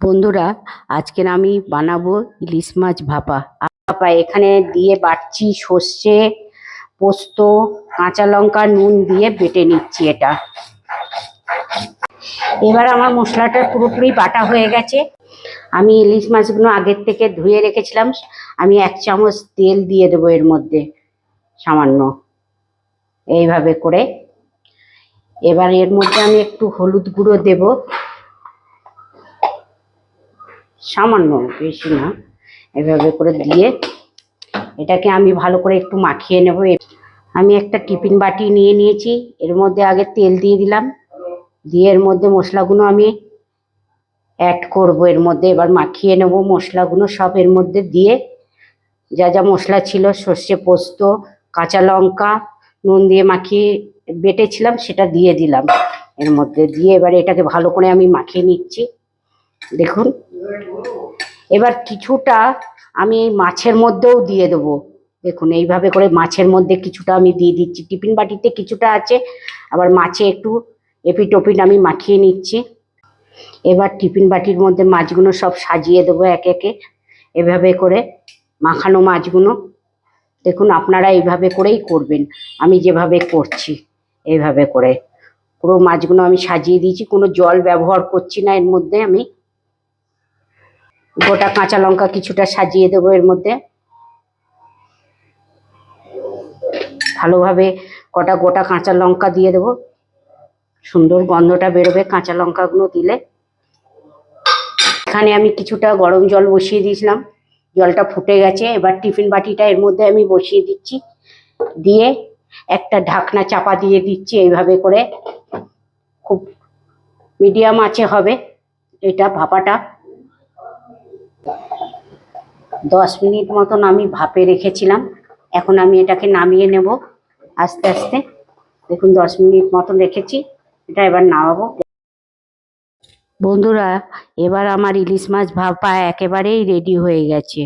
বন্ধুরা আজকের আমি বানাবো ইলিশ মাছ ভাপা। ভাপা, এখানে দিয়ে বাটছি সর্ষে, পোস্ত, কাঁচা লঙ্কা, নুন দিয়ে বেটে নিচ্ছি এটা। এবার আমার মশলাটা পুরোপুরি বাটা হয়ে গেছে। আমি ইলিশ মাছগুলো আগের থেকে ধুয়ে রেখেছিলাম। আমি এক চামচ তেল দিয়ে দেবো এর মধ্যে, সামান্য। এইভাবে করে। এবার এর মধ্যে আমি একটু হলুদ গুঁড়ো দেবো। সামান্য বেশি না। এভাবে করে দিয়ে এটাকে আমি ভালো করে একটু মাখিয়ে নেব। আমি একটা টিফিন বাটি নিয়ে নিয়েছি। এর মধ্যে আগে তেল দিয়ে দিলাম। দিয়ে এর মধ্যে মশলাগুলো আমি অ্যাড করব। এর মধ্যে এবার মাখিয়ে নেব মশলাগুলো। সব এর মধ্যে দিয়ে যা যা মশলা ছিল, সর্ষে পোস্ত, কাঁচা লঙ্কা, নুন দিয়ে মাখিয়ে বেটেছিলাম, সেটা দিয়ে দিলাম। এর মধ্যে দিয়ে এবার এটাকে ভালো করে আমি মাখিয়ে নিচ্ছি। দেখুন। এবার কিছুটা আমি এই মাছের মধ্যেও দিয়ে দেবো। দেখুন, এইভাবে করে মাছের মধ্যে কিছুটা আমি দিয়ে দিচ্ছি। টিফিন বাটিতে কিছুটা আছে, আবার মাছে একটু এপিট ওপিট আমি মাখিয়ে নিচ্ছি। এবার টিফিন বাটির মধ্যে মাছগুলো সব সাজিয়ে দেবো একে একে। এভাবে করে মাখানো মাছগুলো, দেখুন, আপনারা এইভাবে করেই করবেন। আমি যেভাবে করছি, এইভাবে করে। পুরো মাছগুলো আমি সাজিয়ে দিয়েছি, কোনো জল ব্যবহার করছি না এর মধ্যে আমি। গোটা কাঁচা লঙ্কা কিছুটা সাজিয়ে দেবো এর মধ্যে। ভালোভাবে কটা গোটা কাঁচা লঙ্কা দিয়ে দেবো। সুন্দর গন্ধটা বেরোবে কাঁচা লঙ্কাগুলো দিলে। এখানে আমি কিছুটা গরম জল বসিয়ে দিয়েছিলাম। জলটা ফুটে গেছে, এবার টিফিন বাটিটা এর মধ্যে আমি বসিয়ে দিচ্ছি। দিয়ে একটা ঢাকনা চাপা দিয়ে দিচ্ছি এইভাবে করে। খুব মিডিয়াম আছে হবে, এটা ভাপাটা। দশ মিনিট মতন আমি ভাপে রেখেছিলাম। এখন আমি এটাকে নামিয়ে নেব আস্তে আস্তে। দেখুন, দশ মিনিট মতন রেখেছি। এটা এবার নামাবো। বন্ধুরা, এবার আমার ইলিশ মাছ ভাপা একেবারেই রেডি হয়ে গেছে।